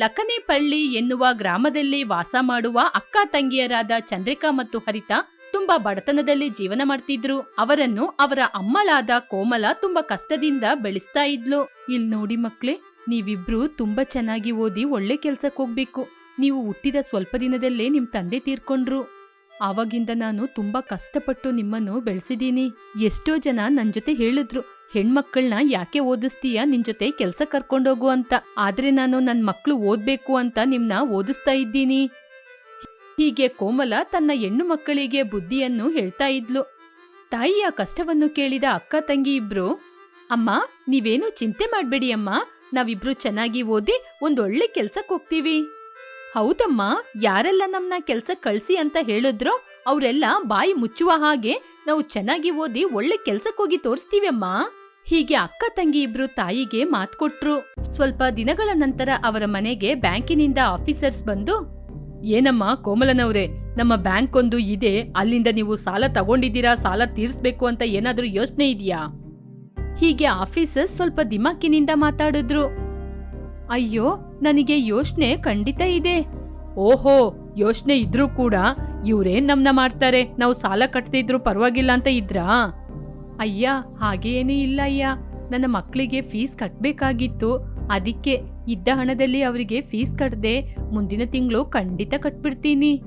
ಲಕ್ಕನೇಪಳ್ಳಿ ಎನ್ನುವ ಗ್ರಾಮದಲ್ಲಿ ವಾಸ ಮಾಡುವ ಅಕ್ಕ ತಂಗಿಯರಾದ ಚಂದ್ರಿಕಾ ಮತ್ತು ಹರಿತಾ ತುಂಬಾ ಬಡತನದಲ್ಲಿ ಜೀವನ ಮಾಡ್ತಿದ್ರು. ಅವರನ್ನು ಅವರ ಅಮ್ಮಳಾದ ಕೋಮಲ ತುಂಬಾ ಕಷ್ಟದಿಂದ ಬೆಳೆಸ್ತಾ ಇದ್ಲು. ಇಲ್ ನೋಡಿ ಮಕ್ಳೇ, ನೀವಿಬ್ರು ತುಂಬಾ ಚೆನ್ನಾಗಿ ಓದಿ ಒಳ್ಳೆ ಕೆಲ್ಸಕ್ಕೆ ಹೋಗ್ಬೇಕು. ನೀವು ಹುಟ್ಟಿದ ಸ್ವಲ್ಪ ದಿನದಲ್ಲೇ ನಿಮ್ ತಂದೆ ತೀರ್ಕೊಂಡ್ರು. ಆವಾಗಿಂದ ನಾನು ತುಂಬಾ ಕಷ್ಟಪಟ್ಟು ನಿಮ್ಮನ್ನು ಬೆಳೆಸಿದ್ದೀನಿ. ಎಷ್ಟೋ ಜನ ನನ್ ಜೊತೆ ಹೇಳಿದ್ರು ಹೆಣ್ಮಕ್ಕಳನ್ನ ಯಾಕೆ ಓದಿಸ್ತೀಯ? ನಿನ್ ಜೊತೆ ಕೆಲ್ಸ ಕರ್ಕೊಂಡೋಗು ಅಂತ. ಆದ್ರೆ ನಾನು ನನ್ ಮಕ್ಳು ಓದ್ಬೇಕು ಅಂತ ನಿಮ್ನ ಓದಿಸ್ತಾ ಇದ್ದೀನಿ. ಹೀಗೆ ಕೋಮಲ ತನ್ನ ಹೆಣ್ಣು ಮಕ್ಕಳಿಗೆ ಬುದ್ಧಿಯನ್ನು ಹೇಳ್ತಾ ಇದ್ಲು. ತಾಯಿಯ ಕಷ್ಟವನ್ನು ಕೇಳಿದ ಅಕ್ಕ ತಂಗಿ ಇಬ್ರು, ಅಮ್ಮ, ನೀವೇನು ಚಿಂತೆ ಮಾಡ್ಬೇಡಿ ಅಮ್ಮ. ನಾವಿಬ್ರು ಚೆನ್ನಾಗಿ ಓದಿ ಒಂದೊಳ್ಳೆ ಕೆಲ್ಸಕ್ಕೆ ಹೋಗ್ತೀವಿ ಹೌದಮ್ಮ, ಯಾರೆಲ್ಲ ನಮ್ನ ಕೆಲ್ಸಕ್ ಕಳ್ಸಿ ಅಂತ ಹೇಳಿದ್ರೋ ಅವರೆಲ್ಲ ಬಾಯಿ ಮುಚ್ಚುವ ಹಾಗೆ ನಾವು ಚೆನ್ನಾಗಿ ಓದಿ ಒಳ್ಳೆ ಕೆಲ್ಸಕ್ಕೋಗಿ ತೋರಿಸ್ತೀವಿ ಅಮ್ಮ ಹೀಗೆ ಅಕ್ಕ ತಂಗಿ ಇಬ್ರು ತಾಯಿಗೆ ಮಾತ್ ಕೊಟ್ರು. ಸ್ವಲ್ಪ ದಿನಗಳ ನಂತರ ಅವರ ಮನೆಗೆ ಬ್ಯಾಂಕಿನಿಂದ ಆಫೀಸರ್ಸ್ ಬಂದು, ಏನಮ್ಮ ಕೋಮಲನವ್ರೆ, ನಮ್ಮ ಬ್ಯಾಂಕ್ ಒಂದು ಇದೆ, ಅಲ್ಲಿಂದ ನೀವು ಸಾಲ ತಗೊಂಡಿದ್ದೀರಾ, ಸಾಲ ತೀರಿಸ್ಬೇಕು ಅಂತ ಏನಾದ್ರೂ ಯೋಚನೆ ಇದೆಯಾ? ಹೀಗೆ ಆಫೀಸರ್ಸ್ ಸ್ವಲ್ಪ ದಿಮಾಕಿನಿಂದ ಮಾತಾಡಿದ್ರು. ಅಯ್ಯೋ, ನನಗೆ ಯೋಚನೆ ಖಂಡಿತ ಇದೆ. ಓಹೋ ಯೋಚನೆ ಇದ್ರೂ ಕೂಡ ಇವ್ರೇನ್ ನಮ್ನ ಮಾಡ್ತಾರೆ? ನಾವು ಸಾಲ ಕಟ್ತಿದ್ರು ಪರವಾಗಿಲ್ಲ ಅಂತ ಇದ್ರಾ? ಅಯ್ಯ ಹಾಗೇನೂ ಇಲ್ಲ ಅಯ್ಯ. ನನ್ನ ಮಕ್ಕಳಿಗೆ ಫೀಸ್ ಕಟ್ಟಬೇಕಾಗಿತ್ತು ಅದಕ್ಕೆ ಇದ್ದ ಹಣದಲ್ಲಿ ಅವರಿಗೆ ಫೀಸ್ ಕಟ್ಟದೆ ಮುಂದಿನ ತಿಂಗಳು ಖಂಡಿತ ಕಟ್ಬಿಡ್ತೀನಿ.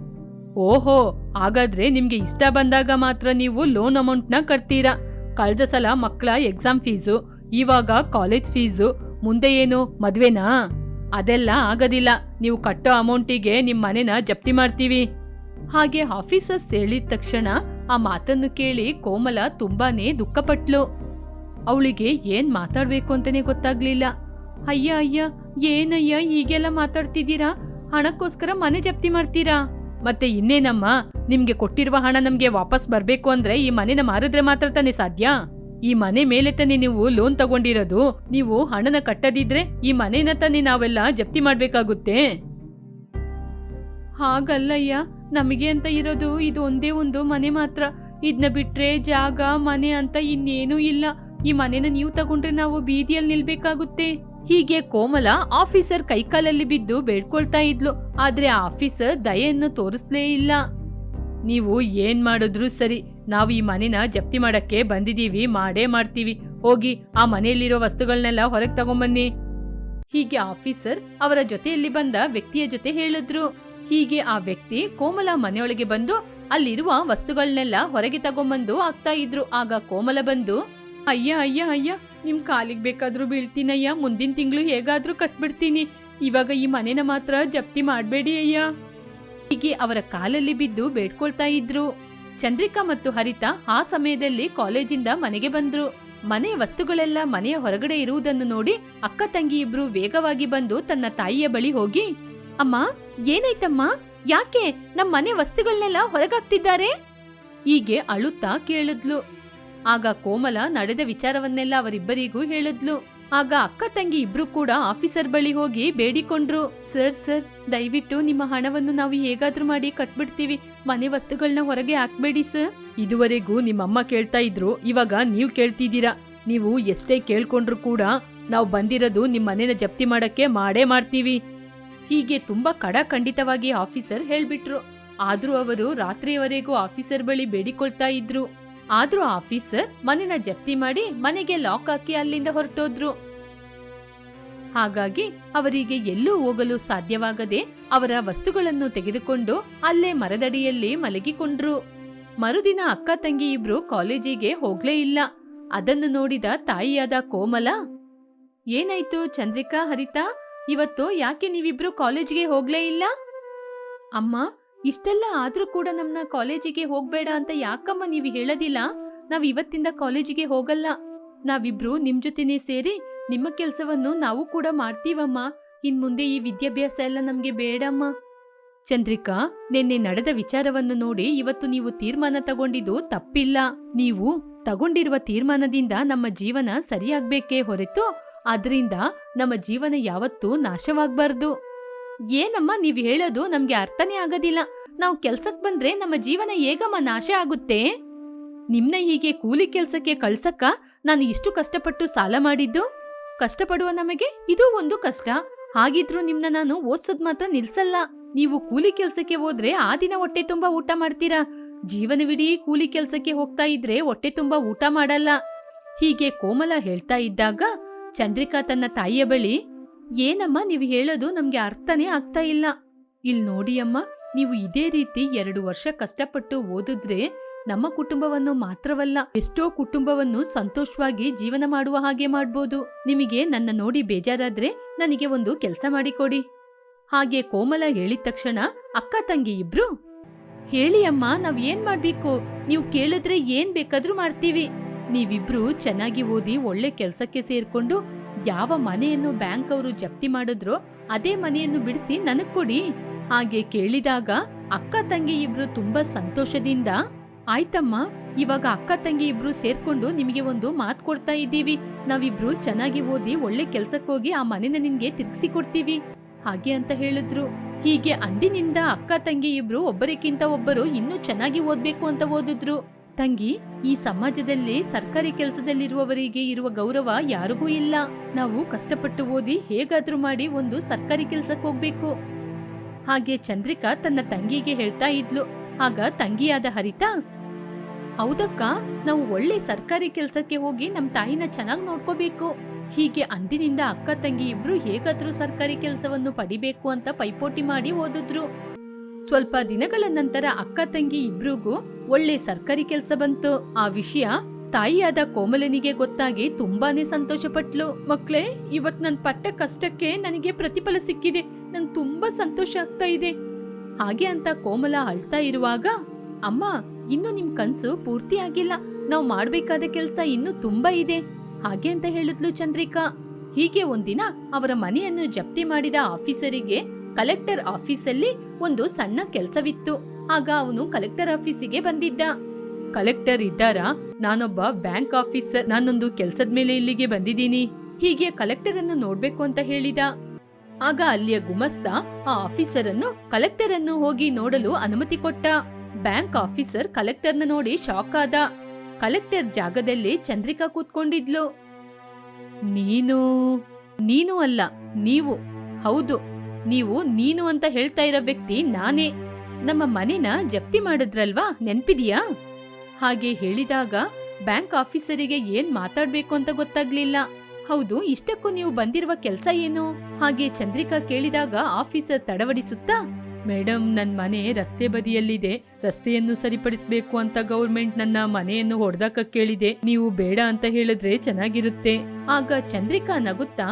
ಓಹೋ, ಹಾಗಾದ್ರೆ ನಿಮ್ಗೆ ಇಷ್ಟ ಬಂದಾಗ ಮಾತ್ರ ನೀವು ಲೋನ್ ಅಮೌಂಟ್ನ ಕಟ್ತೀರಾ? ಕಳೆದ ಸಲ ಮಕ್ಕಳ ಎಕ್ಸಾಮ್ ಫೀಸು, ಇವಾಗ ಕಾಲೇಜ್ ಫೀಸು, ಮುಂದೆ ಏನು ಮದ್ವೆನಾ? ಅದೆಲ್ಲ ಆಗೋದಿಲ್ಲ. ನೀವು ಕಟ್ಟೋ ಅಮೌಂಟಿಗೆ ನಿಮ್ಮ ಮನೆನ ಜಪ್ತಿ ಮಾಡ್ತೀವಿ. ಹಾಗೆ ಆಫೀಸರ್ಸ್ ಹೇಳಿದ ತಕ್ಷಣ ಆ ಮಾತನ್ನು ಕೇಳಿ ಕೋಮಲ ತುಂಬಾನೇ ದುಃಖಪಟ್ಲು. ಅವಳಿಗೆ ಏನ್ ಮಾತಾಡ್ಬೇಕು ಅಂತಾನೆ ಗೊತ್ತಾಗ್ಲಿಲ್ಲ. ಅಯ್ಯ ಅಯ್ಯ, ಏನಯ್ಯ ಹೀಗೆಲ್ಲ ಮಾತಾಡ್ತಿದ್ದೀರಾ? ಹಣಕ್ಕೋಸ್ಕರ ಮನೆ ಜಪ್ತಿ ಮಾಡ್ತೀರಾ? ಮತ್ತೆ ಇನ್ನೇನಮ್ಮ, ನಿಮ್ಗೆ ಕೊಟ್ಟಿರುವ ಹಣ ನಮ್ಗೆ ವಾಪಸ್ ಬರ್ಬೇಕು ಅಂದ್ರೆ ಈ ಮನೆನ ಮಾರಿದ್ರೆ ಮಾತ್ರ ತಾನೇ ಸಾಧ್ಯ? ಈ ಮನೆ ಮೇಲೆ ತಾನೇ ನೀವು ಲೋನ್ ತಗೊಂಡಿರೋದು? ನೀವು ಹಣನ ಕಟ್ಟದಿದ್ರೆ ಈ ಮನೆನ ತಾನೇ ನಾವೆಲ್ಲ ಜಪ್ತಿ ಮಾಡ್ಬೇಕಾಗುತ್ತೆ? ಹಾಗಲ್ಲಯ್ಯ, ನಮಗೆ ಅಂತ ಇರೋದು ಇದು ಒಂದೇ ಒಂದು ಮನೆ ಮಾತ್ರ. ಇದನ್ನ ಬಿಟ್ರೆ ಜಾಗ, ಮನೆ ಅಂತ ಇನ್ನೇನೂ ಇಲ್ಲ. ಈ ಮನೆನ ನೀವು ತಗೊಂಡ್ರೆ ನಾವು ಬೀದಿಯಲ್ಲಿ ನಿಲ್ಬೇಕಾಗುತ್ತೆ. ಹೀಗೆ ಕೋಮಲ ಆಫೀಸರ್ ಕೈಕಾಲಲ್ಲಿ ಬಿದ್ದು ಬೇಡ್ಕೊಳ್ತಾ ಇದ್ಲು. ಆದ್ರೆ ಆಫೀಸರ್ ದಯೆಯನ್ನು ತೋರಿಸ್ಲೇ ಇಲ್ಲ. ನೀವು ಏನ್ ಮಾಡಿದ್ರೂ ಸರಿ. ನಾವು ಈ ಮನೆನ ಜಪ್ತಿ ಮಾಡಕ್ಕೆ ಬಂದಿದೀವಿ ಮಾಡೇ ಮಾಡ್ತೀವಿ. ಹೋಗಿ ಆ ಮನೆಯಲ್ಲಿರೋ ವಸ್ತುಗಳನ್ನೆಲ್ಲ ಹೊರಗೆ ತಗೊಂಬನ್ನಿ. ಹೀಗೆ ಆಫೀಸರ್ ಅವರ ಜೊತೆಯಲ್ಲಿ ಬಂದ ವ್ಯಕ್ತಿಯ ಜೊತೆ ಹೇಳಿದ್ರು. ಹೀಗೆ ಆ ವ್ಯಕ್ತಿ ಕೋಮಲ ಮನೆಯೊಳಗೆ ಬಂದು ಅಲ್ಲಿರುವ ವಸ್ತುಗಳನ್ನೆಲ್ಲ ಹೊರಗೆ ತಗೊಂಬಂದು ಆಗ್ತಾ ಇದ್ರು. ಆಗ ಕೋಮಲ ಬಂದು, ಅಯ್ಯ ಅಯ್ಯ ಅಯ್ಯ, ನಿಮ್ ಕಾಲಿಗೆ ಬೇಕಾದ್ರೂ ಬೀಳ್ತೀನಯ್ಯ, ಮುಂದಿನ ತಿಂಗಳು ಹೇಗಾದ್ರೂ ಕಟ್ಬಿಡ್ತೀನಿ. ಇವಾಗ ಈ ಮನೆನ ಮಾತ್ರ ಜಪ್ತಿ ಮಾಡ್ಬೇಡಿ ಅಯ್ಯ. ಹೀಗೆ ಅವರ ಕಾಲಲ್ಲಿ ಬಿದ್ದು ಬೇಡ್ಕೊಳ್ತಾ ಇದ್ರು. ಚಂದ್ರಿಕಾ ಮತ್ತು ಹರಿತಾ ಆ ಸಮಯದಲ್ಲಿ ಕಾಲೇಜಿಂದ ಮನೆಗೆ ಬಂದ್ರು. ಮನೆಯ ವಸ್ತುಗಳೆಲ್ಲ ಮನೆಯ ಹೊರಗಡೆ ಇರುವುದನ್ನು ನೋಡಿ ಅಕ್ಕ ತಂಗಿ ಇಬ್ರು ವೇಗವಾಗಿ ಬಂದು ತನ್ನ ತಾಯಿಯ ಬಳಿ ಹೋಗಿ, ಅಮ್ಮ, ಏನಾಯ್ತಮ್ಮ? ಯಾಕೆ? ನಮ್ಮ ಮನೆ ವಸ್ತುಗಳನ್ನೆಲ್ಲ ಹೊರಗಾಕ್ತಿದ್ದಾರೆ? ಹೀಗೆ ಅಳುತ್ತಾ ಕೇಳಿದ್ಲು. ಆಗ ಕೋಮಲ ನಡೆದ ವಿಚಾರವನ್ನೆಲ್ಲ ಅವರಿಬ್ಬರಿಗೂ ಹೇಳಿದ್ಲು. ಆಗ ಅಕ್ಕ ತಂಗಿ ಇಬ್ರು ಕೂಡ ಆಫೀಸರ್ ಬಳಿ ಹೋಗಿ ಬೇಡಿಕೊಂಡ್ರು. ಸರ್ ಸರ್, ದಯವಿಟ್ಟು ನಿಮ್ಮ ಹಣವನ್ನು ನಾವು ಹೇಗಾದ್ರೂ ಮಾಡಿ ಕಟ್ಬಿಡ್ತೀವಿ. ಮನೆ ವಸ್ತುಗಳನ್ನ ಹೊರಗೆ ಹಾಕ್ಬೇಡಿ, ಸರ್. ಇದುವರೆಗೂ ನಿಮ್ಮಮ್ಮ ಕೇಳ್ತಾ ಇದ್ರು. ಇವಾಗ ನೀವು ಕೇಳ್ತಿದ್ದೀರಾ? ನೀವು ಎಷ್ಟೇ ಕೇಳ್ಕೊಂಡ್ರು ಕೂಡ ನಾವು ಬಂದಿರೋದು ನಿಮ್ಮ ಮನೇನ ಜಪ್ತಿ ಮಾಡಕ್ಕೆ ಮಾಡೇ ಮಾಡ್ತೀವಿ. ಹೀಗೆ ತುಂಬಾ ಕಡಖಂಡಿತವಾಗಿ ಆಫೀಸರ್ ಹೇಳ್ಬಿಟ್ರು. ಆದ್ರೂ ಅವರು ರಾತ್ರಿಯವರೆಗೂ ಆಫೀಸರ್ ಬಳಿ ಬೇಡಿಕೊಳ್ತಾ ಇದ್ರು. ಆದ್ರೂ ಆಫೀಸರ್ ಮನೆನ ಜಪ್ತಿ ಮಾಡಿ ಮನೆಗೆ ಲಾಕ್ ಹಾಕಿ ಅಲ್ಲಿಂದ ಹೊರಟೋದ್ರು. ಹಾಗಾಗಿ ಅವರಿಗೆ ಎಲ್ಲೂ ಹೋಗಲು ಸಾಧ್ಯವಾಗದೆ ಅವರ ವಸ್ತುಗಳನ್ನು ತೆಗೆದುಕೊಂಡು ಅಲ್ಲೇ ಮರದಡಿಯಲ್ಲಿ ಮಲಗಿಕೊಂಡ್ರು. ಮರುದಿನ ಅಕ್ಕ ತಂಗಿ ಇಬ್ರು ಕಾಲೇಜಿಗೆ ಹೋಗ್ಲೇ ಇಲ್ಲ. ಅದನ್ನು ನೋಡಿದ ತಾಯಿಯಾದ ಕೋಮಲ, ಏನಾಯ್ತು ಚಂದ್ರಿಕಾ, ಹರಿತಾ? ಇವತ್ತು ಯಾಕೆ ನೀವಿಬ್ರು ಕಾಲೇಜಿಗೆ ಹೋಗ್ಲೇ ಇಲ್ಲ? ಅಮ್ಮ ಇಷ್ಟೆಲ್ಲ ಆದ್ರೂ ಕೂಡ ನಮ್ನ ಕಾಲೇಜಿಗೆ ಹೋಗ್ಬೇಡ ಅಂತ ಯಾಕಮ್ಮ ನೀವು ಹೇಳೋದಿಲ್ಲ? ನಾವ್ ಇವತ್ತಿಂದ ಕಾಲೇಜಿಗೆ ಹೋಗಲ್ಲ. ನಾವಿಬ್ರು ನಿಮ್ ಜೊತೆನೆ ಸೇರಿ ನಿಮ್ಮ ಕೆಲಸವನ್ನು ನಾವು ಕೂಡ ಮಾಡ್ತೀವಮ್ಮ. ಇನ್ ಮುಂದೆ ಈ ವಿದ್ಯಾಭ್ಯಾಸ ಎಲ್ಲ ನಮ್ಗೆ ಬೇಡಮ್ಮ. ಚಂದ್ರಿಕಾ, ನಿನ್ನೆ ನಡೆದ ವಿಚಾರವನ್ನು ನೋಡಿ ಇವತ್ತು ನೀವು ತೀರ್ಮಾನ ತಗೊಂಡಿದ್ದು ತಪ್ಪಿಲ್ಲ. ನೀವು ತಗೊಂಡಿರುವ ತೀರ್ಮಾನದಿಂದ ನಮ್ಮ ಜೀವನ ಸರಿಯಾಗ್ಬೇಕೇ ಹೊರತು ಅದರಿಂದ ನಮ್ಮ ಜೀವನ ಯಾವತ್ತೂ ನಾಶವಾಗ್ಬಾರ್ದು. ಏನಮ್ಮ ನೀವ್ ಹೇಳೋದು ನಮ್ಗೆ ಅರ್ಥನೇ ಆಗೋದಿಲ್ಲ. ನಾವು ಕೆಲ್ಸಕ್ ಬಂದ್ರೆ ನಮ್ಮ ಜೀವನ ಹೇಗಮ್ಮ ನಾಶ ಆಗುತ್ತೆ? ನಿಮ್ನ ಹೀಗೆ ಕೂಲಿ ಕೆಲ್ಸಕ್ಕೆ ಕಳ್ಸಕ್ಕ ನಾನು ಇಷ್ಟು ಕಷ್ಟಪಟ್ಟು ಸಾಲ ಮಾಡಿದ್ದು? ಕಷ್ಟಪಡುವ ನಮಗೆ ಇದು ಒಂದು ಕಷ್ಟ. ಹಾಗಿದ್ರೂ ನಿಮ್ನ ನಾನು ಓದ್ಸೋದ್ ಮಾತ್ರ ನಿಲ್ಸಲ್ಲ. ನೀವು ಕೂಲಿ ಕೆಲ್ಸಕ್ಕೆ ಹೋದ್ರೆ ಆ ದಿನ ಹೊಟ್ಟೆ ತುಂಬಾ ಊಟ ಮಾಡ್ತೀರಾ? ಜೀವನವಿಡೀ ಕೂಲಿ ಕೆಲ್ಸಕ್ಕೆ ಹೋಗ್ತಾ ಇದ್ರೆ ಹೊಟ್ಟೆ ತುಂಬಾ ಊಟ ಮಾಡಲ್ಲ. ಹೀಗೆ ಕೋಮಲ ಹೇಳ್ತಾ ಇದ್ದಾಗ, ಚಂದ್ರಿಕಾ ತನ್ನ ತಾಯಿಯ ಬಳಿ ಏನಮ್ಮ ನೀವು ಹೇಳೋದು ನಮ್ಗೆ ಅರ್ಥನೇ ಆಗ್ತಾ ಇಲ್ಲ. ಇಲ್ಲಿ ನೋಡಿ ಅಮ್ಮ, ನೀವು ಇದೇ ರೀತಿ ಎರಡು ವರ್ಷ ಕಷ್ಟಪಟ್ಟು ಓದಿದ್ರೆ ನಮ್ಮ ಕುಟುಂಬವನ್ನು ಮಾತ್ರವಲ್ಲ, ಎಷ್ಟೋ ಕುಟುಂಬವನ್ನು ಸಂತೋಷವಾಗಿ ಜೀವನ ಮಾಡುವ ಹಾಗೆ ಮಾಡ್ಬೋದು. ನಿಮಗೆ ನನ್ನ ನೋಡಿ ಬೇಜಾರಾದ್ರೆ ನನಗೆ ಒಂದು ಕೆಲಸ ಮಾಡಿಕೊಡಿ. ಹಾಗೆ ಕೋಮಲ ಹೇಳಿದ ತಕ್ಷಣ, ಅಕ್ಕ, ತಂಗಿ ಇಬ್ರು? ಹೇಳಿ ಅಮ್ಮ, ನಾವ್ ಏನ್ ಮಾಡ್ಬೇಕು? ನೀವು ಕೇಳಿದ್ರೆ ಏನ್ ಬೇಕಾದ್ರೂ ಮಾಡ್ತೀವಿ. ನೀವಿಬ್ರು ಚೆನ್ನಾಗಿ ಓದಿ ಒಳ್ಳೆ ಕೆಲ್ಸಕ್ಕೆ ಸೇರ್ಕೊಂಡು ಯಾವ ಮನೆಯನ್ನು ಬ್ಯಾಂಕ್ ಅವರು ಜಪ್ತಿ ಮಾಡಿದ್ರೋ ಅದೇ ಮನೆಯನ್ನು ಬಿಡಿಸಿ ನನಗ್ ಕೊಡಿ. ಹಾಗೆ ಕೇಳಿದಾಗ ಅಕ್ಕ ತಂಗಿ ಇಬ್ರು ತುಂಬಾ ಸಂತೋಷದಿಂದ, ಆಯ್ತಮ್ಮ, ಇವಾಗ ಅಕ್ಕ ತಂಗಿ ಇಬ್ರು ಸೇರ್ಕೊಂಡು ನಿಮಗೆ ಒಂದು ಮಾತು ಕೊಡ್ತಾ ಇದ್ದೀವಿ. ನಾವಿಬ್ರು ಚೆನ್ನಾಗಿ ಓದಿ ಒಳ್ಳೆ ಕೆಲ್ಸಕ್ಕೆ ಹೋಗಿ ಆ ಮನೆನ ನಿಮ್ಗೆ ತಿರ್ಗಿಸಿ ಕೊಡ್ತೀವಿ ಹಾಗೆ ಅಂತ ಹೇಳಿದ್ರು. ಹೀಗೆ ಅಂದಿನಿಂದ ಅಕ್ಕ ತಂಗಿ ಇಬ್ರು ಒಬ್ಬರಿಗಿಂತ ಒಬ್ಬರು ಇನ್ನೂ ಚೆನ್ನಾಗಿ ಓದ್ಬೇಕು ಅಂತ ಓದಿದ್ರು. ತಂಗಿ, ಈ ಸಮಾಜದಲ್ಲಿ ಸರ್ಕಾರಿ ಕೆಲಸದಲ್ಲಿರುವವರಿಗೆ ಇರುವ ಗೌರವ ಯಾರಿಗೂ ಇಲ್ಲ. ನಾವು ಕಷ್ಟಪಟ್ಟು ಓದಿ ಹೇಗಾದ್ರೂ ಮಾಡಿ ಒಂದು ಸರ್ಕಾರಿ ಕೆಲಸಕ್ಕೆ ಹೋಗ್ಬೇಕು. ಹಾಗೆ ಚಂದ್ರಿಕಾ ತನ್ನ ತಂಗಿಗೆ ಹೇಳ್ತಾ ಇದ್ಲು. ಆಗ ತಂಗಿಯಾದ ಹರಿತಾ, ಹೌದಕ್ಕ, ನಾವು ಒಳ್ಳೆ ಸರ್ಕಾರಿ ಕೆಲಸಕ್ಕೆ ಹೋಗಿ ನಮ್ ತಾಯಿನ ಚೆನ್ನಾಗಿ ನೋಡ್ಕೋಬೇಕು. ಹೀಗೆ ಅಂದಿನಿಂದ ಅಕ್ಕ ತಂಗಿ ಇಬ್ರು ಹೇಗಾದ್ರೂ ಸರ್ಕಾರಿ ಕೆಲಸವನ್ನು ಪಡಿಬೇಕು ಅಂತ ಪೈಪೋಟಿ ಮಾಡಿ ಓದಿದ್ರು. ಸ್ವಲ್ಪ ದಿನಗಳ ನಂತರ ಅಕ್ಕ ತಂಗಿ ಇಬ್ರಿಗೂ ಒಳ್ಳೆ ಸರ್ಕಾರಿ ಕೆಲಸ ಬಂತು. ಆ ವಿಷಯ ತಾಯಿಯಾದ ಕೋಮಲನಿಗೆ ಗೊತ್ತಾಗಿ ತುಂಬಾನೇ ಸಂತೋಷಪಟ್ಲು. ಮಕ್ಳೇ, ಇವತ್ ನನ್ ಪಟ್ಟ ಕಷ್ಟಕ್ಕೆ ನನಗೆ ಪ್ರತಿಫಲ ಸಿಕ್ಕಿದೆ. ನಂಗೆ ತುಂಬಾ ಸಂತೋಷ ಆಗ್ತಾ ಇದೆ. ಹಾಗೆ ಅಂತ ಕೋಮಲ ಅಳ್ತಾ ಇರುವಾಗ, ಅಮ್ಮ, ಇನ್ನು ನಿಮ್ ಕನ್ಸು ಪೂರ್ತಿ ಆಗಿಲ್ಲ. ನಾವು ಮಾಡ್ಬೇಕಾದ ಕೆಲ್ಸ ಇನ್ನು ತುಂಬಾ ಇದೆ. ಹಾಗೆ ಅಂತ ಹೇಳಿದ್ಲು ಚಂದ್ರಿಕಾ. ಹೀಗೆ ಒಂದಿನ ಅವರ ಮನೆಯನ್ನು ಜಪ್ತಿ ಮಾಡಿದ ಆಫೀಸರಿಗೆ ಕಲೆಕ್ಟರ್ ಆಫೀಸಲ್ಲಿ ಒಂದು ಸಣ್ಣ ಕೆಲ್ಸವಿತ್ತು. ಆಗ ಅವನು ಕಲೆಕ್ಟರ್ ಆಫೀಸಿಗೆ ಬಂದಿದ್ದ. ಕಲೆಕ್ಟರ್ ಇದ್ದಾರಾ? ನಾನೊಬ್ಬ ಬ್ಯಾಂಕ್ ಆಫೀಸರ್. ನಾನೊಂದು ಕೆಲ್ಸದ ಮೇಲೆ ಇಲ್ಲಿಗೆ ಬಂದಿದ್ದೀನಿ. ಹೀಗೆ ಕಲೆಕ್ಟರ್ ಅನ್ನು ನೋಡ್ಬೇಕು ಅಂತ ಹೇಳಿದ. ಆಗ ಅಲ್ಲಿಯ ಗುಮಸ್ತ ಆ ಆಫೀಸರ್ ಅನ್ನು ಕಲೆಕ್ಟರ್ ಅನ್ನು ಹೋಗಿ ನೋಡಲು ಅನುಮತಿ ಕೊಟ್ಟ. ಬ್ಯಾಂಕ್ ಆಫೀಸರ್ ಕಲೆಕ್ಟರ್ನ ನೋಡಿ ಶಾಕ್ ಆದ. ಕಲೆಕ್ಟರ್ ಜಾಗದಲ್ಲಿ ಚಂದ್ರಿಕಾ ಕೂತ್ಕೊಂಡಿದ್ಲು. ನೀನು ನೀನು ಅಲ್ಲ, ನೀವು. ಹೌದು, ನೀವು ನೀನು ಅಂತ ಹೇಳ್ತಾ ಇರೋ ವ್ಯಕ್ತಿ ನಾನೇ. ನಮ್ಮ ಮನೆನ ಜಪ್ತಿ ಮಾಡಿದ್ರಲ್ವಾ? ನೆನ್ಪಿದ್ಯಾ? ಹಾಗೆ ಹೇಳಿದಾಗ ಬ್ಯಾಂಕ್ ಆಫೀಸರಿಗೆ ಏನ್ ಮಾತಾಡ್ಬೇಕು ಅಂತ ಗೊತ್ತಾಗ್ಲಿಲ್ಲ. ಹೌದು, ಇಷ್ಟಕ್ಕೂ ನೀವು ಬಂದಿರುವ ಕೆಲ್ಸ ಏನು? ಹಾಗೆ ಚಂದ್ರಿಕಾ ಕೇಳಿದಾಗ ಆಫೀಸರ್ ತಡವಡಿಸುತ್ತಾ ಮೇಡಮ್ ನನ್ ಮನೆ ರಸ್ತೆ ಬದಿಯಲ್ಲಿದೆ. ರಸ್ತೆಯನ್ನು ಸರಿಪಡಿಸಬೇಕು ಅಂತ ಗೌರ್ಮೆಂಟ್ ನನ್ನ ಮನೆಯನ್ನು ಹೊಡೆದಾಕ ಕೇಳಿದೆ. ನೀವು ಬೇಡ ಅಂತ ಹೇಳಿದ್ರೆ ಚೆನ್ನಾಗಿರುತ್ತೆ. ಆಗ ಚಂದ್ರಿಕಾ ನಗುತ್ತಾ,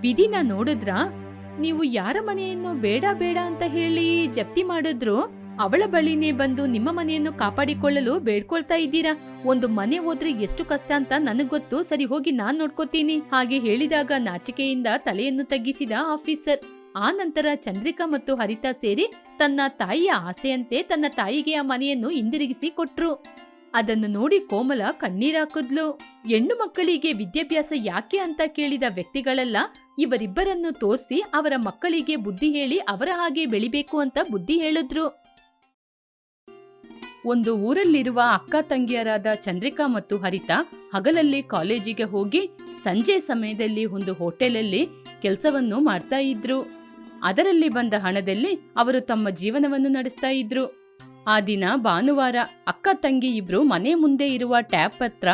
ವಿಧಿನ ನೋಡಿದ್ರಾ? ನೀವು ಯಾರ ಮನೆಯನ್ನು ಬೇಡ ಬೇಡ ಅಂತ ಹೇಳಿ ಜಪ್ತಿ ಮಾಡಿದ್ರು ಅವಳ ಬಳಿನೇ ಬಂದು ನಿಮ್ಮ ಮನೆಯನ್ನು ಕಾಪಾಡಿಕೊಳ್ಳಲು ಬೇಡ್ಕೊಳ್ತಾ ಇದ್ದೀರಾ? ಒಂದು ಮನೆ ಹೋದ್ರೆ ಎಷ್ಟು ಕಷ್ಟ ಅಂತ ನನಗ್ ಗೊತ್ತು. ಸರಿ, ಹೋಗಿ ನಾನ್ ನೋಡ್ಕೋತೀನಿ. ಹಾಗೆ ಹೇಳಿದಾಗ ನಾಚಿಕೆಯಿಂದ ತಲೆಯನ್ನು ತಗ್ಗಿಸಿದ ಆಫೀಸರ್. ಆ ನಂತರ ಚಂದ್ರಿಕಾ ಮತ್ತು ಹರಿತಾ ಸೇರಿ ತನ್ನ ತಾಯಿಯ ಆಸೆಯಂತೆ ತನ್ನ ತಾಯಿಗೆ ಆ ಮನೆಯನ್ನು ಹಿಂದಿರುಗಿಸಿ ಕೊಟ್ರು. ಅದನ್ನು ನೋಡಿ ಕೋಮಲ ಕಣ್ಣೀರಾಕಿದ್ಲು ಹೆಣ್ಣು ಮಕ್ಕಳಿಗೆ ವಿದ್ಯಾಭ್ಯಾಸ ಯಾಕೆ ಅಂತ ಕೇಳಿದ ವ್ಯಕ್ತಿಗಳೆಲ್ಲ ಇವರಿಬ್ಬರನ್ನು ತೋರಿಸಿ ಅವರ ಮಕ್ಕಳಿಗೆ ಬುದ್ಧಿ ಹೇಳಿ ಅವರ ಹಾಗೆ ಬೆಳಿಬೇಕು ಅಂತ ಬುದ್ಧಿ ಹೇಳಿದ್ರು. ಒಂದು ಊರಲ್ಲಿರುವ ಅಕ್ಕ ತಂಗಿಯರಾದ ಚಂದ್ರಿಕಾ ಮತ್ತು ಹರಿತಾ ಹಗಲಲ್ಲಿ ಕಾಲೇಜಿಗೆ ಹೋಗಿ ಸಂಜೆ ಸಮಯದಲ್ಲಿ ಒಂದು ಹೋಟೆಲಲ್ಲಿ ಕೆಲಸವನ್ನು ಮಾಡ್ತಾ ಇದ್ರು. ಅದರಲ್ಲಿ ಬಂದ ಹಣದಲ್ಲಿ ಅವರು ತಮ್ಮ ಜೀವನವನ್ನು ನಡೆಸ್ತಾ ಇದ್ರು. ಆ ದಿನ ಭಾನುವಾರ ಅಕ್ಕ ತಂಗಿ ಇಬ್ರು ಮನೆ ಮುಂದೆ ಇರುವ ಟ್ಯಾಪ್ ಹತ್ರ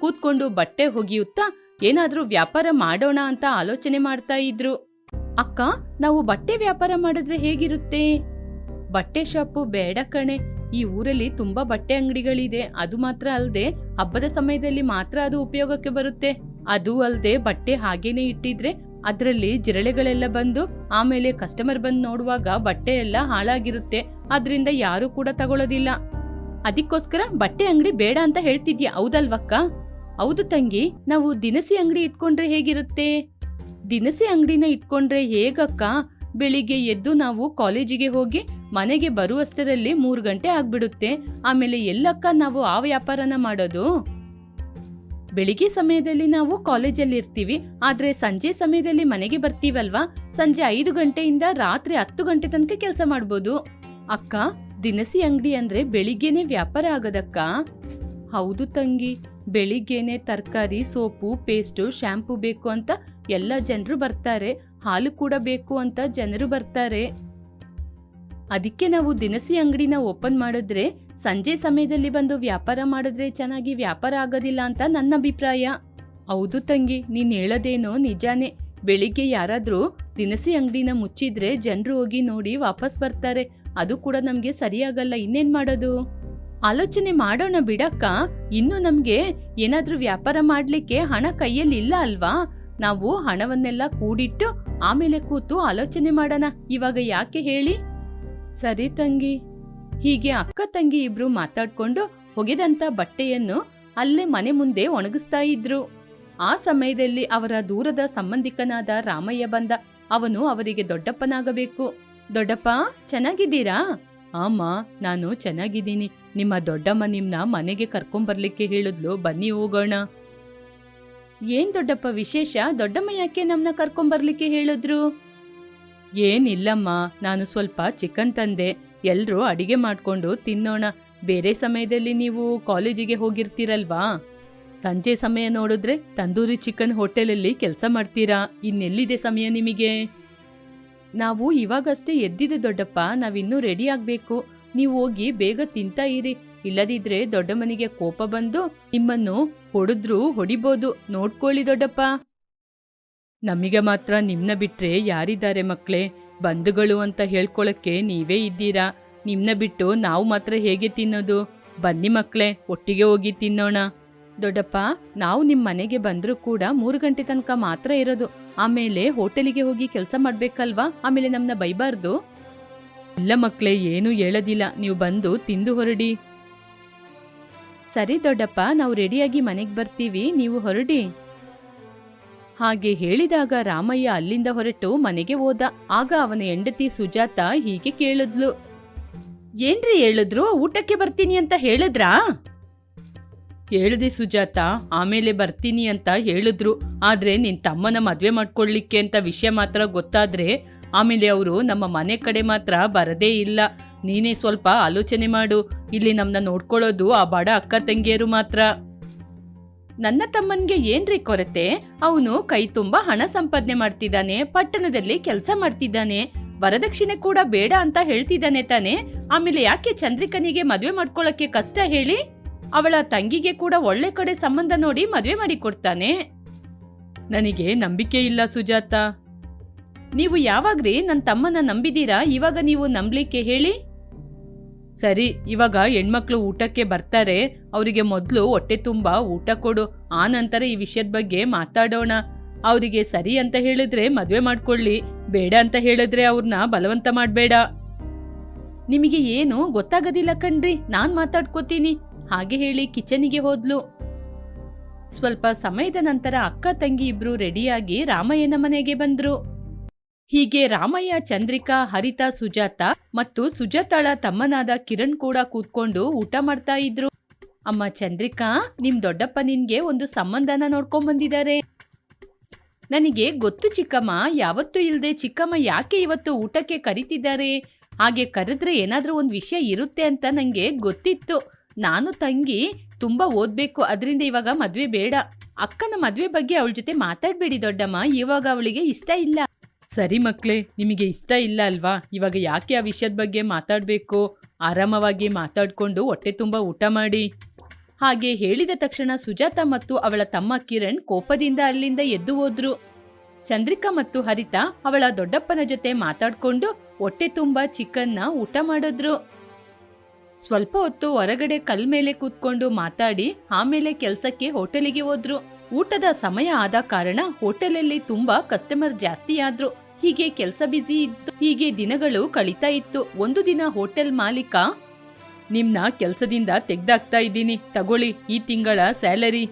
ಕೂತ್ಕೊಂಡು ಬಟ್ಟೆ ಒಗೆಯುತ್ತಾ ಏನಾದ್ರೂ ವ್ಯಾಪಾರ ಮಾಡೋಣ ಅಂತ ಆಲೋಚನೆ ಮಾಡ್ತಾ ಇದ್ರು. ಅಕ್ಕ, ನಾವು ಬಟ್ಟೆ ವ್ಯಾಪಾರ ಮಾಡಿದ್ರೆ ಹೇಗಿರುತ್ತೆ? ಬಟ್ಟೆ ಶಾಪು ಬೇಡ ಕಣೆ. ಈ ಊರಲ್ಲಿ ತುಂಬಾ ಬಟ್ಟೆ ಅಂಗಡಿಗಳಿದೆ. ಅದು ಮಾತ್ರ ಅಲ್ಲದೆ ಹಬ್ಬದ ಸಮಯದಲ್ಲಿ ಮಾತ್ರ ಅದು ಉಪಯೋಗಕ್ಕೆ ಬರುತ್ತೆ. ಅದು ಅಲ್ಲದೆ ಬಟ್ಟೆ ಹಾಗೇನೆ ಇಟ್ಟಿದ್ರೆ ಅದರಲ್ಲಿ ಜಿರಳೆಗಳೆಲ್ಲ ಬಂದು ಆಮೇಲೆ ಕಸ್ಟಮರ್ ಬಂದು ನೋಡುವಾಗ ಬಟ್ಟೆ ಎಲ್ಲ ಹಾಳಾಗಿರುತ್ತೆ. ಅದರಿಂದ ಯಾರು ಕೂಡ ತಗೊಳ್ಳೋದಿಲ್ಲ ಅದಕ್ಕೋಸ್ಕರ ಬಟ್ಟೆ ಅಂಗಡಿ ಬೇಡ ಅಂತ ಹೇಳ್ತಿದ್ಯಾ? ಹೌದಲ್ವಕ್ಕ? ಹೌದು ತಂಗಿ, ನಾವು ದಿನಸಿ ಅಂಗಡಿ ಇಟ್ಕೊಂಡ್ರೆ ಹೇಗಿರುತ್ತೆ? ದಿನಸಿ ಅಂಗಡಿನ ಇಟ್ಕೊಂಡ್ರೆ ಹೇಗಕ್ಕ? ಬೆಳಿಗ್ಗೆ ಎದ್ದು ನಾವು ಕಾಲೇಜಿಗೆ ಹೋಗಿ ಮನೆಗೆ ಬರುವಷ್ಟರಲ್ಲಿ ಮೂರು ಗಂಟೆ ಆಗ್ಬಿಡುತ್ತೆ. ಆಮೇಲೆ ಎಲ್ಲಕ್ಕ ನಾವು ಆ ವ್ಯಾಪಾರನ ಮಾಡೋದು? ಬೆಳಿಗ್ಗೆ ಸಮಯದಲ್ಲಿ ನಾವು ಕಾಲೇಜಲ್ಲಿ ಇರ್ತೀವಿ ಆದ್ರೆ ಸಂಜೆ ಸಮಯದಲ್ಲಿ ಮನೆಗೆ ಬರ್ತೀವಲ್ವಾ? ಸಂಜೆ ಐದು ಗಂಟೆಯಿಂದ ರಾತ್ರಿ ಹತ್ತು ಗಂಟೆ ತನಕ ಕೆಲಸ ಮಾಡ್ಬೋದು. ಅಕ್ಕ, ದಿನಸಿ ಅಂಗಡಿ ಅಂದ್ರೆ ಬೆಳಿಗ್ಗೆನೆ ವ್ಯಾಪಾರ ಆಗದಕ್ಕ? ಹೌದು ತಂಗಿ. ಬೆಳಿಗ್ಗೆನೆ ತರಕಾರಿ, ಸೋಪು, ಪೇಸ್ಟು, ಶ್ಯಾಂಪು ಬೇಕು ಅಂತ ಎಲ್ಲ ಜನರು ಬರ್ತಾರೆ. ಹಾಲು ಕೂಡ ಬೇಕು ಅಂತ ಜನರು ಬರ್ತಾರೆ. ಅದಕ್ಕೆ ನಾವು ದಿನಸಿ ಅಂಗಡಿನ ಓಪನ್ ಮಾಡಿದ್ರೆ, ಸಂಜೆ ಸಮಯದಲ್ಲಿ ಬಂದು ವ್ಯಾಪಾರ ಮಾಡಿದ್ರೆ ಚೆನ್ನಾಗಿ ವ್ಯಾಪಾರ ಆಗೋದಿಲ್ಲ ಅಂತ ನನ್ನ ಅಭಿಪ್ರಾಯ. ಹೌದು ತಂಗಿ, ನೀನು ಹೇಳೋದೇನೋ ನಿಜಾನೇ. ಬೆಳಿಗ್ಗೆ ಯಾರಾದರೂ ದಿನಸಿ ಅಂಗಡಿನ ಮುಚ್ಚಿದ್ರೆ ಜನರು ಹೋಗಿ ನೋಡಿ ವಾಪಸ್ ಬರ್ತಾರೆ. ಅದು ಕೂಡ ನಮಗೆ ಸರಿಯಾಗಲ್ಲ. ಇನ್ನೇನ್ ಮಾಡೋದು? ಆಲೋಚನೆ ಮಾಡೋಣ ಬಿಡಕ್ಕ. ಇನ್ನು ನಮ್ಗೆ ಏನಾದ್ರೂ ವ್ಯಾಪಾರ ಮಾಡ್ಲಿಕ್ಕೆ ಹಣ ಕೈಯಲ್ಲಿ ಇಲ್ಲ ಅಲ್ವಾ? ನಾವು ಹಣವನ್ನೆಲ್ಲ ಕೂಡಿಟ್ಟು ಆಮೇಲೆ ಕೂತು ಆಲೋಚನೆ ಮಾಡೋಣ. ಇವಾಗ ಯಾಕೆ ಹೇಳಿ? ಸರಿ ತಂಗಿ. ಹೀಗೆ ಅಕ್ಕ ತಂಗಿ ಇಬ್ರು ಮಾತಾಡ್ಕೊಂಡು ಒಗೆದಂತ ಬಟ್ಟೆಯನ್ನು ಅಲ್ಲೇ ಮನೆ ಮುಂದೆ ಒಣಗಿಸ್ತಾ ಇದ್ರು. ಆ ಸಮಯದಲ್ಲಿ ಅವರ ದೂರದ ಸಂಬಂಧಿಕನಾದ ರಾಮಯ್ಯ ಬಂದ. ಅವನು ಅವರಿಗೆ ದೊಡ್ಡಪ್ಪನಾಗಬೇಕು. ದೊಡ್ಡಪ್ಪ, ಚೆನ್ನಾಗಿದ್ದೀರಾ? ಆಮ, ನಾನು ಚೆನ್ನಾಗಿದ್ದೀನಿ. ನಿಮ್ಮ ದೊಡ್ಡಮ್ಮ ನಿಮ್ನ ಮನೆಗೆ ಕರ್ಕೊಂಬರ್ಲಿಕ್ಕೆ ಹೇಳಿದ್ಲು. ಬನ್ನಿ ಹೋಗೋಣ. ಏನ್ ದೊಡ್ಡಪ್ಪ ವಿಶೇಷ? ದೊಡ್ಡಮ್ಮ ಯಾಕೆ ನಮ್ನ ಕರ್ಕೊಂಬರ್ಲಿಕ್ಕೆ ಹೇಳಿದ್ರು? ಏನಿಲ್ಲಮ್ಮ, ನಾನು ಸ್ವಲ್ಪ ಚಿಕನ್ ತಂದೆ. ಎಲ್ಲರೂ ಅಡಿಗೆ ಮಾಡ್ಕೊಂಡು ತಿನ್ನೋಣ. ಬೇರೆ ಸಮಯದಲ್ಲಿ ನೀವು ಕಾಲೇಜಿಗೆ ಹೋಗಿರ್ತೀರಲ್ವಾ? ಸಂಜೆ ಸಮಯ ನೋಡಿದ್ರೆ ತಂದೂರಿ ಚಿಕನ್ ಹೋಟೆಲಲ್ಲಿ ಕೆಲಸ ಮಾಡ್ತೀರಾ? ಇನ್ನೆಲ್ಲಿದೆ ಸಮಯ ನಿಮಗೆ? ನಾವು ಇವಾಗಷ್ಟೇ ಎದ್ದಿದೆ ದೊಡ್ಡಪ್ಪ, ನಾವಿನ್ನೂ ರೆಡಿ ಆಗ್ಬೇಕು. ನೀವು ಹೋಗಿ ಬೇಗ ತಿಂತಾ ಇರಿ ಇಲ್ಲದಿದ್ರೆ ದೊಡ್ಡ ಮನೆಗೆ ಕೋಪ ಬಂದು ನಿಮ್ಮನ್ನು ಹೊಡೆದ್ರೂ ಹೊಡಿಬೋದು. ನೋಡ್ಕೊಳ್ಳಿ ದೊಡ್ಡಪ್ಪ. ನಮಗೆ ಮಾತ್ರ ನಿಮ್ನ ಬಿಟ್ರೆ ಯಾರಿದ್ದಾರೆ ಮಕ್ಳೇ? ಬಂಧುಗಳು ಅಂತ ಹೇಳ್ಕೊಳಕ್ಕೆ ನೀವೇ ಇದ್ದೀರಾ? ನಿಮ್ನ ಬಿಟ್ಟು ನಾವು ಮಾತ್ರ ಹೇಗೆ ತಿನ್ನೋದು? ಬನ್ನಿ ಮಕ್ಳೇ, ಒಟ್ಟಿಗೆ ಹೋಗಿ ತಿನ್ನೋಣ. ದೊಡ್ಡಪ್ಪ, ನಾವು ನಿಮ್ಮ ಮನೆಗೆ ಬಂದರೂ ಕೂಡ ಮೂರು ಗಂಟೆ ತನಕ ಮಾತ್ರ ಇರೋದು. ಆಮೇಲೆ ಹೋಟೆಲಿಗೆ ಹೋಗಿ ಕೆಲಸ ಮಾಡ್ಬೇಕಲ್ವಾ? ಆಮೇಲೆ ನಮ್ಮನ್ನ ಬೈಬಾರ್ದು. ಇಲ್ಲ ಮಕ್ಕಳೇ ಏನೂ ಹೇಳೋದಿಲ್ಲ. ನೀವು ಬಂದು ತಿಂದು ಹೊರಡಿ. ಸರಿ ದೊಡ್ಡಪ್ಪ, ನಾವು ರೆಡಿಯಾಗಿ ಮನೆಗೆ ಬರ್ತೀವಿ. ನೀವು ಹೊರಡಿ. ಹಾಗೆ ಹೇಳಿದಾಗ ರಾಮಯ್ಯ ಅಲ್ಲಿಂದ ಹೊರಟು ಮನೆಗೆ ಹೋದ. ಆಗ ಅವನ ಹೆಂಡತಿ ಸುಜಾತ ಹೀಗೆ ಕೇಳಿದ್ಲು. ಏನ್ರಿ ಹೇಳಿದ್ರು? ಊಟಕ್ಕೆ ಬರ್ತೀನಿ ಅಂತ ಹೇಳಿದ್ರಾ? ಹೇಳಿದೆ ಸುಜಾತ, ಆಮೇಲೆ ಬರ್ತೀನಿ ಅಂತ ಹೇಳಿದ್ರು. ಆದ್ರೆ ನಿನ್ ತಮ್ಮನ ಮದ್ವೆ ಮಾಡ್ಕೊಳ್ಳಿಕ್ಕೆ ಅಂತ ವಿಷಯ ಮಾತ್ರ ಗೊತ್ತಾದ್ರೆ ಆಮೇಲೆ ಅವರು ನಮ್ಮ ಮನೆ ಕಡೆ ಮಾತ್ರ ಬರದೇ ಇಲ್ಲ. ನೀನೇ ಸ್ವಲ್ಪ ಆಲೋಚನೆ ಮಾಡು. ಇಲ್ಲಿ ನಮ್ನ ನೋಡ್ಕೊಳ್ಳೋದು ಆ ಬಡ ಅಕ್ಕ ತಂಗಿಯರು ಮಾತ್ರ. ನನ್ನ ತಮ್ಮನ್ಗೆ ಏನ್ರಿ ಕೊರತೆ? ಅವನು ಕೈ ತುಂಬಾ ಹಣ ಸಂಪಾದನೆ ಮಾಡ್ತಿದ್ದಾನೆ, ಪಟ್ಟಣದಲ್ಲಿ ಕೆಲಸ ಮಾಡ್ತಿದ್ದಾನೆ, ವರದಕ್ಷಿಣೆ ಕೂಡ ಬೇಡ ಅಂತ ಹೇಳ್ತಿದ್ದಾನೆ ತಾನೆ. ಆಮೇಲೆ ಯಾಕೆ ಚಂದ್ರಿಕನಿಗೆ ಮದುವೆ ಮಾಡ್ಕೊಳಕ್ಕೆ ಕಷ್ಟ ಹೇಳಿ? ಅವಳ ತಂಗಿಗೆ ಕೂಡ ಒಳ್ಳೆ ಕಡೆ ಸಂಬಂಧ ನೋಡಿ ಮದುವೆ ಮಾಡಿ ಕೊಡ್ತಾನೆ ನನಗೆ ನಂಬಿಕೆ ಇಲ್ಲ ಸುಜಾತ. ನೀವು ಯಾವಾಗ್ರಿ ನನ್ನ ತಮ್ಮನ ನಂಬಿದೀರಾ, ಇವಾಗ ನೀವು ನಂಬಲಿಕ್ಕೆ ಹೇಳಿ? ಸರಿ, ಇವಾಗ ಹೆಣ್ಮಕ್ಳು ಊಟಕ್ಕೆ ಬರ್ತಾರೆ, ಅವರಿಗೆ ಮೊದಲು ಹೊಟ್ಟೆ ತುಂಬ ಊಟ ಕೊಡು, ಆ ನಂತರ ಈ ವಿಷಯದ ಬಗ್ಗೆ ಮಾತಾಡೋಣ. ಅವರಿಗೆ ಸರಿ ಅಂತ ಹೇಳಿದ್ರೆ ಮದುವೆ ಮಾಡ್ಕೊಳ್ಳಿ, ಬೇಡ ಅಂತ ಹೇಳಿದ್ರೆ ಅವ್ರನ್ನ ಬಲವಂತ ಮಾಡಬೇಡ. ನಿಮಗೆ ಏನು ಗೊತ್ತಾಗೋದಿಲ್ಲ ಕಣ್ರಿ, ನಾನು ಮಾತಾಡ್ಕೋತೀನಿ. ಹಾಗೆ ಹೇಳಿ ಕಿಚನಿಗೆ ಹೋದ್ಲು. ಸ್ವಲ್ಪ ಸಮಯದ ನಂತರ ಅಕ್ಕ ತಂಗಿ ಇಬ್ರು ರೆಡಿಯಾಗಿ ರಾಮಯ್ಯನ ಮನೆಗೆ ಬಂದ್ರು. ಹೀಗೆ ರಾಮಯ್ಯ, ಚಂದ್ರಿಕಾ, ಹರಿತ, ಸುಜಾತ ಮತ್ತು ಸುಜಾತಾಳ ತಮ್ಮನಾದ ಕಿರಣ್ ಕೂಡ ಕೂತ್ಕೊಂಡು ಊಟ ಮಾಡ್ತಾ ಇದ್ರು. ಅಮ್ಮ ಚಂದ್ರಿಕಾ, ನಿಮ್ ದೊಡ್ಡಪ್ಪ ನಿನ್ಗೆ ಒಂದು ಸಂಬಂಧನ ನೋಡ್ಕೊಂಡ್ ಬಂದಿದ್ದಾರೆ. ನನಗೆ ಗೊತ್ತು ಚಿಕ್ಕಮ್ಮ, ಯಾವತ್ತೂ ಇಲ್ಲದೆ ಚಿಕ್ಕಮ್ಮ ಯಾಕೆ ಇವತ್ತು ಊಟಕ್ಕೆ ಕರಿತಿದ್ದಾರೆ? ಹಾಗೆ ಕರೆದ್ರೆ ಏನಾದರೂ ಒಂದು ವಿಷಯ ಇರುತ್ತೆ ಅಂತ ನನಗೆ ಗೊತ್ತಿತ್ತು. ನಾನು ತಂಗಿ ತುಂಬಾ ಓದ್ಬೇಕು, ಅದರಿಂದ ಇವಾಗ ಮದ್ವೆ ಬೇಡ. ಅಕ್ಕನ ಮದ್ವೆ ಬಗ್ಗೆ ಅವಳ ಜೊತೆ ಮಾತಾಡ್ಬೇಡಿ ದೊಡ್ಡಮ್ಮ, ಇವಾಗ ಅವಳಿಗೆ ಇಷ್ಟ ಇಲ್ಲ. ಸರಿ ಮಕ್ಳೇ, ನಿಮಗೆ ಇಷ್ಟ ಇಲ್ಲ ಅಲ್ವಾ? ಇವಾಗ ಯಾಕೆ ಆ ವಿಷಯದ ಬಗ್ಗೆ ಮಾತಾಡ್ಬೇಕು? ಆರಾಮವಾಗಿ ಮಾತಾಡ್ಕೊಂಡು ಹೊಟ್ಟೆ ತುಂಬ ಊಟ ಮಾಡಿ. ಹಾಗೆ ಹೇಳಿದ ತಕ್ಷಣ ಸುಜಾತ ಮತ್ತು ಅವಳ ತಮ್ಮ ಕಿರಣ್ ಕೋಪದಿಂದ ಅಲ್ಲಿಂದ ಎದ್ದು ಹೋದ್ರು. ಚಂದ್ರಿಕಾ ಮತ್ತು ಹರಿತಾ ಅವಳ ದೊಡ್ಡಪ್ಪನ ಜೊತೆ ಮಾತಾಡ್ಕೊಂಡು ಹೊಟ್ಟೆ ತುಂಬ ಚಿಕನ್ನ ಊಟ ಮಾಡಿದ್ರು. ಸ್ವಲ್ಪ ಹೊತ್ತು ಹೊರಗಡೆ ಕಲ್ ಮೇಲೆ ಕೂತ್ಕೊಂಡು ಮಾತಾಡಿ ಆಮೇಲೆ ಕೆಲಸಕ್ಕೆ ಹೋಟೆಲಿಗೆ ಹೋದ್ರು. ಊಟದ ಸಮಯ ಆದ ಕಾರಣ ಹೋಟೆಲಲ್ಲಿ ತುಂಬಾ ಕಸ್ಟಮರ್ ಜಾಸ್ತಿ ಆದ್ರು. ಹೀಗೆ ಕೆಲಸ ಬ್ಯುಸಿ ಇತ್ತು ಹೀಗೆ ದಿನಗಳು ಕಳೀತಾ ಇತ್ತು. ಒಂದು ದಿನ ಹೋಟೆಲ್ ಮಾಲೀಕ, ನಿಮ್ನ ಕೆಲಸದಿಂದ ತೆಗ್ದಾಕ್ತಾ ಇದ್ದೀನಿ. ತಗೊಳ್ಳಿ, ಈ ತಿಂಗಳ ಸ್ಯಾಲರಿ.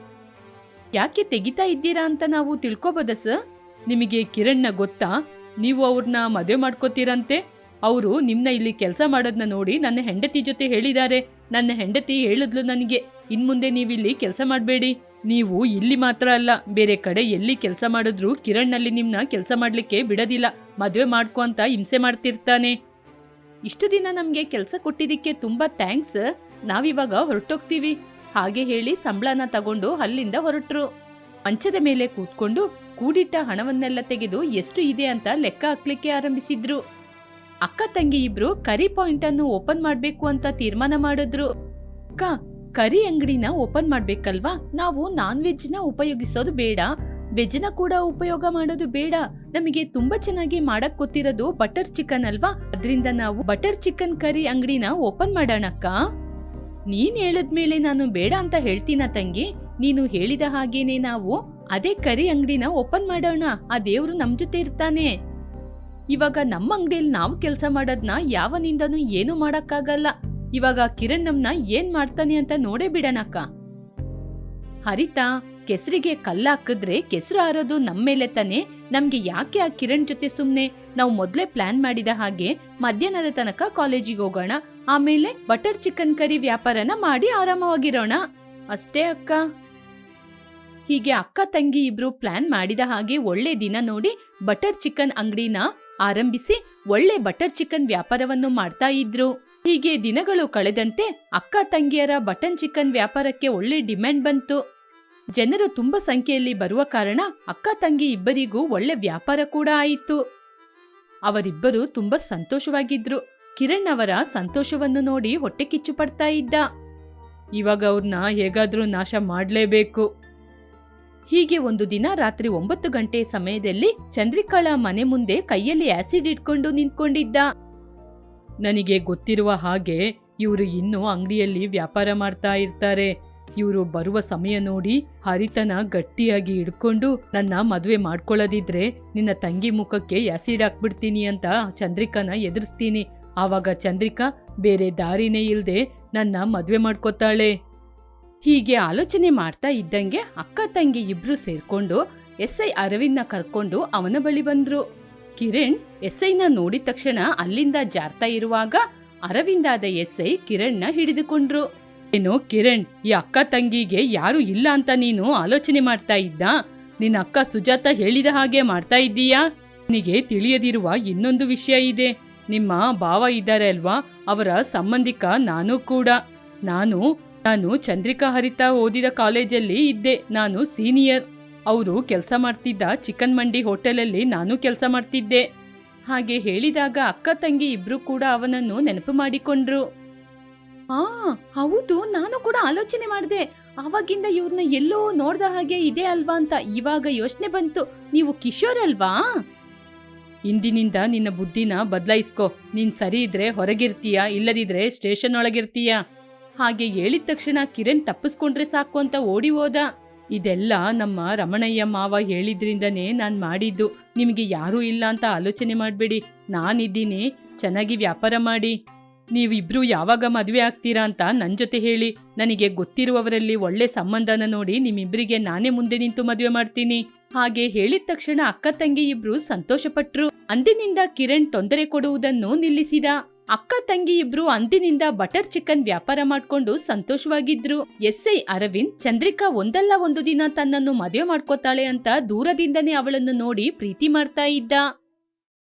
ಯಾಕೆ ತೆಗಿತಾ ಇದ್ದೀರಾ ಅಂತ ನಾವು ತಿಳ್ಕೊಬೋದ ಸರ್? ನಿಮಗೆ ಕಿರಣ್ನ ಗೊತ್ತಾ? ನೀವು ಅವ್ರನ್ನ ಮದುವೆ ಮಾಡ್ಕೋತೀರಂತೆ? ಅವರು ನಿಮ್ಮನ್ನ ಇಲ್ಲಿ ಕೆಲಸ ಮಾಡೋದನ್ನ ನೋಡಿ ನನ್ನ ಹೆಂಡತಿ ಜೊತೆ ಹೇಳಿದ್ದಾರೆ. ನನ್ನ ಹೆಂಡತಿ ಹೇಳಿದ್ಲು ನನಗೆ. ಇನ್ಮುಂದೆ ನೀವಿಲ್ಲಿ ಕೆಲಸ ಮಾಡಬೇಡಿ. ನೀವು ಇಲ್ಲಿ ಮಾತ್ರ ಅಲ್ಲ, ಬೇರೆ ಕಡೆ ಎಲ್ಲಿ ಕೆಲಸ ಮಾಡಿದ್ರು ಕಿರಣ್ನಲ್ಲಿ ನಿಮ್ಮನ್ನ ಕೆಲಸ ಮಾಡಲಿಕ್ಕೆ ಬಿಡೋದಿಲ್ಲ. ಮದುವೆ ಮಾಡ್ಕೊ ಅಂತ ಹಿಂಸೆ ಮಾಡ್ತಿರ್ತಾನೆ. ಇಷ್ಟು ದಿನ ನಮಗೆ ಕೆಲಸ ಕೊಟ್ಟಿದ್ದಕ್ಕೆ ತುಂಬಾ ಥ್ಯಾಂಕ್ಸ್. ನಾವಿವಾಗ ಹೊರಟೋಗ್ತೀವಿ. ಹಾಗೆ ಹೇಳಿ ಸಂಬಳನ ತಗೊಂಡು ಅಲ್ಲಿಂದ ಹೊರಟ್ರು. ಮಂಚದ ಮೇಲೆ ಕೂತ್ಕೊಂಡು ಕೂಡಿಟ್ಟ ಹಣವನ್ನೆಲ್ಲ ತೆಗೆದು ಎಷ್ಟು ಇದೆ ಅಂತ ಲೆಕ್ಕ ಹಾಕ್ಲಿಕ್ಕೆ ಆರಂಭಿಸಿದ್ರು. ಅಕ್ಕ ತಂಗಿ ಇಬ್ರು ಕರಿ ಪಾಯಿಂಟ್ ಅನ್ನು ಓಪನ್ ಮಾಡ್ಬೇಕು ಅಂತ ತೀರ್ಮಾನ ಮಾಡಿದ್ರು. ಅಕ್ಕ, ಕರಿ ಅಂಗಡಿನ ಓಪನ್ ಮಾಡ್ಬೇಕಲ್ವಾ? ನಾವು ನಾನ್ ವೆಜ್ನ ಉಪಯೋಗಿಸೋದು ಬೇಡ. ವೆಜ್ನ ಕೂಡ ಉಪಯೋಗ ಮಾಡೋದು ಬೇಡ. ನಮಗೆ ತುಂಬಾ ಚೆನ್ನಾಗಿ ಮಾಡಕ್ ಗೊತ್ತಿರೋದು ಬಟರ್ ಚಿಕನ್ ಅಲ್ವಾ? ಅದರಿಂದ ನಾವು ಬಟರ್ ಚಿಕನ್ ಕರಿ ಅಂಗಡಿನ ಓಪನ್ ಮಾಡೋಣಕ್ಕ ನೀನ್ ಹೇಳದ್ಮೇಲೆ ನಾನು ಬೇಡ ಅಂತ ಹೇಳ್ತೀನ ತಂಗಿ? ನೀನು ಹೇಳಿದ ಹಾಗೇನೆ ನಾವು ಅದೇ ಕರಿ ಅಂಗಡಿನ ಓಪನ್ ಮಾಡೋಣ. ಆ ದೇವ್ರು ನಮ್ ಜೊತೆ ಇರ್ತಾನೆ. ಇವಾಗ ನಮ್ಮ ಅಂಗಡಿಯಲ್ಲಿ ನಾವು ಕೆಲಸ ಮಾಡೋದನ್ನ ಯಾವನಿಂದನೂ ಏನು ಮಾಡಕ್ಕಾಗಲ್ಲ. ಇವಾಗ ಕಿರಣ್ ನಮ್ನ ಏನ್ ಮಾಡ್ತಾನೆ ಅಂತ ನೋಡೇ ಬಿಡಣಕ್ಕ. ಹರಿತಾ, ಕೆಸರಿಗೆ ಕಲ್ಲ ಹಾಕಿದ್ರೆ ಕೆಸರು ಆರೋದು ನಮ್ಮ ಮೇಲೆ ತಾನೆ. ನಮ್ಗೆ ಯಾಕೆ ಆ ಕಿರಣ್ ಜೊತೆ ಸುಮ್ನೆ ನಾವು ಮೊದ್ಲೇ ಪ್ಲಾನ್ ಮಾಡಿದ ಹಾಗೆ ಮಧ್ಯಾಹ್ನದ ತನಕ ಕಾಲೇಜಿಗೆ ಹೋಗೋಣ. ಆಮೇಲೆ ಬಟರ್ ಚಿಕನ್ ಕರಿ ವ್ಯಾಪಾರನ ಮಾಡಿ ಆರಾಮವಾಗಿರೋಣ. ಅಷ್ಟೇ ಅಕ್ಕ. ಹೀಗೆ ಅಕ್ಕ ತಂಗಿ ಇಬ್ರು ಪ್ಲಾನ್ ಮಾಡಿದ ಹಾಗೆ ಒಳ್ಳೆ ದಿನ ನೋಡಿ ಬಟರ್ ಚಿಕನ್ ಅಂಗಡಿನ ಆರಂಭಿಸಿ ಒಳ್ಳೆ ಬಟರ್ ಚಿಕನ್ ವ್ಯಾಪಾರವನ್ನು ಮಾಡ್ತಾ ಇದ್ರು. ಹೀಗೆ ದಿನಗಳು ಕಳೆದಂತೆ ಅಕ್ಕ ತಂಗಿಯರ ಬಟನ್ ಚಿಕನ್ ವ್ಯಾಪಾರಕ್ಕೆ ಒಳ್ಳೆ ಡಿಮ್ಯಾಂಡ್ ಬಂತು. ಜನರು ತುಂಬಾ ಸಂಖ್ಯೆಯಲ್ಲಿ ಬರುವ ಕಾರಣ ಅಕ್ಕ ತಂಗಿ ಇಬ್ಬರಿಗೂ ಒಳ್ಳೆ ವ್ಯಾಪಾರ ಕೂಡ ಆಯಿತು. ಅವರಿಬ್ಬರು ತುಂಬಾ ಸಂತೋಷವಾಗಿದ್ರು. ಕಿರಣ್ ಅವರ ಸಂತೋಷವನ್ನು ನೋಡಿ ಹೊಟ್ಟೆ ಕಿಚ್ಚು ಪಡ್ತಾ ಇದ್ದ. ಇವಾಗ ಅವ್ರನ್ನ ಹೇಗಾದ್ರೂ ನಾಶ ಮಾಡ್ಲೇಬೇಕು. ಹೀಗೆ ಒಂದು ದಿನ ರಾತ್ರಿ ಒಂಬತ್ತು ಗಂಟೆ ಸಮಯದಲ್ಲಿ ಚಂದ್ರಿಕಾಳ ಮನೆ ಮುಂದೆ ಕೈಯಲ್ಲಿ ಆಸಿಡ್ ಇಟ್ಕೊಂಡು ನಿಂತ್ಕೊಂಡಿದ್ದ. ನನಗೆ ಗೊತ್ತಿರುವ ಹಾಗೆ ಇವರು ಇನ್ನೂ ಅಂಗಡಿಯಲ್ಲಿ ವ್ಯಾಪಾರ ಮಾಡ್ತಾ ಇರ್ತಾರೆ. ಇವರು ಬರುವ ಸಮಯ ನೋಡಿ ಹರಿತನ ಗಟ್ಟಿಯಾಗಿ ಹಿಡ್ಕೊಂಡು ನನ್ನ ಮದುವೆ ಮಾಡ್ಕೊಳ್ಳೋದಿದ್ರೆ ನಿನ್ನ ತಂಗಿ ಮುಖಕ್ಕೆ ಆಸಿಡ್ ಹಾಕ್ಬಿಡ್ತೀನಿ ಅಂತ ಚಂದ್ರಿಕಾನ ಎದುರಿಸ್ತೀನಿ. ಆವಾಗ ಚಂದ್ರಿಕಾ ಬೇರೆ ದಾರಿನೇ ಇಲ್ಲದೆ ನನ್ನ ಮದುವೆ ಮಾಡ್ಕೋತಾಳೆ. ಹೀಗೆ ಆಲೋಚನೆ ಮಾಡ್ತಾ ಇದ್ದಂಗೆ ಅಕ್ಕ ತಂಗಿ ಇಬ್ರು ಸೇರ್ಕೊಂಡು ಎಸ್ ಐ ಅರವಿಂದ್ನ ಕರ್ಕೊಂಡು ಅವನ ಬಳಿ ಬಂದ್ರು. ಕಿರಣ್ ಎಸ್ ಐನ ನೋಡಿದ ತಕ್ಷಣ ಅಲ್ಲಿಂದ ಜಾರ್ತಾ ಇರುವಾಗ ಅರವಿಂದಾದ ಎಸ್ ಐ ಕಿರಣ್ನ ಹಿಡಿದುಕೊಂಡ್ರು. ಏನು ಕಿರಣ್, ಈ ಅಕ್ಕ ತಂಗಿಗೆ ಯಾರು ಇಲ್ಲ ಅಂತ ನೀನು ಆಲೋಚನೆ ಮಾಡ್ತಾ ಇದ್ದ? ನಿನ್ನ ಅಕ್ಕ ಸುಜಾತ ಹೇಳಿದ ಹಾಗೆ ಮಾಡ್ತಾ ಇದ್ದೀಯಾ? ನಿನಗೆ ತಿಳಿಯದಿರುವ ಇನ್ನೊಂದು ವಿಷಯ ಇದೆ. ನಿಮ್ಮ ಭಾವ ಇದ್ದಾರೆ ಅಲ್ವಾ? ಅವರ ಸಂಬಂಧಿಕ ನಾನು ಕೂಡ. ನಾನು ನಾನು ಚಂದ್ರಿಕಾ ಹರಿತಾ ಓದಿದ ಕಾಲೇಜಲ್ಲಿ ಇದ್ದೆ. ನಾನು ಸೀನಿಯರ್. ಅವರು ಕೆಲಸ ಮಾಡ್ತಿದ್ದ ಚಿಕನ್ ಮಂಡಿ ಹೋಟೆಲಲ್ಲಿ ನಾನು ಕೆಲಸ ಮಾಡ್ತಿದ್ದೆ. ಹಾಗೆ ಹೇಳಿದಾಗ ಅಕ್ಕ ತಂಗಿ ಇಬ್ರು ಕೂಡ ಅವನನ್ನು ನೆನಪು ಮಾಡಿಕೊಂಡ್ರು. ಆ ಹೌದು ನಾನು ಕೂಡ ಆಲೋಚನೆ ಮಾಡಿದೆ. ಆವಾಗಿಂದ ಇವ್ರನ್ನ ಎಲ್ಲೋ ನೋಡ್ದ ಹಾಗೆ ಇದೆ ಅಲ್ವಾ ಅಂತ ಇವಾಗ ಯೋಚನೆ ಬಂತು. ನೀವು ಕಿಶೋರ್ ಅಲ್ವಾ? ಇಂದಿನಿಂದ ನಿನ್ನ ಬುದ್ಧಿನ ಬದಲಾಯಿಸ್ಕೋ. ನೀನ್ ಸರಿ ಇದ್ರೆ ಹೊರಗಿರ್ತೀಯ ಇಲ್ಲದಿದ್ರೆ ಸ್ಟೇಷನ್ ಒಳಗಿರ್ತೀಯ? ಹಾಗೆ ಹೇಳಿದ ತಕ್ಷಣ ಕಿರಣ್ ತಪ್ಪಿಸ್ಕೊಂಡ್ರೆ ಸಾಕು ಅಂತ ಓಡಿ ಹೋದ. ಇದೆಲ್ಲ ನಮ್ಮ ರಮಣಯ್ಯ ಮಾವ ಹೇಳಿದ್ರಿಂದನೇ ನಾನು ಮಾಡಿದ್ದು. ನಿಮಗೆ ಯಾರೂ ಇಲ್ಲ ಅಂತ ಆಲೋಚನೆ ಮಾಡಬೇಡಿ. ನಾನಿದ್ದೀನಿ. ಚೆನ್ನಾಗಿ ವ್ಯಾಪಾರ ಮಾಡಿ. ನೀವಿಬ್ರು ಯಾವಾಗ ಮದುವೆ ಆಗ್ತೀರಾ ಅಂತ ನನ್ನ ಜೊತೆ ಹೇಳಿ. ನನಗೆ ಗೊತ್ತಿರುವವರಲ್ಲಿ ಒಳ್ಳೆ ಸಂಬಂಧನ ನೋಡಿ ನಿಮ್ಮಿಬ್ಬರಿಗೆ ನಾನೇ ಮುಂದೆ ನಿಂತು ಮದುವೆ ಮಾಡ್ತೀನಿ. ಹಾಗೆ ಹೇಳಿದ ತಕ್ಷಣ ಅಕ್ಕ ತಂಗಿ ಇಬ್ರು ಸಂತೋಷಪಟ್ರು. ಅಂದಿನಿಂದ ಕಿರಣ್ ತೊಂದರೆ ಕೊಡುವುದನ್ನು ನಿಲ್ಲಿಸಿದ. ಅಕ್ಕ ತಂಗಿ ಇಬ್ರು ಅಂದಿನಿಂದ ಬಟರ್ ಚಿಕನ್ ವ್ಯಾಪಾರ ಮಾಡ್ಕೊಂಡು ಸಂತೋಷವಾಗಿದ್ರು. ಎಸ್ಐ ಅರವಿಂದ್, ಚಂದ್ರಿಕಾ ಒಂದಲ್ಲ ಒಂದು ದಿನ ತನ್ನನ್ನು ಮದುವೆ ಮಾಡ್ಕೋತಾಳೆ ಅಂತ ದೂರದಿಂದನೇ ಅವಳನ್ನು ನೋಡಿ ಪ್ರೀತಿ ಮಾಡ್ತಾ ಇದ್ದ.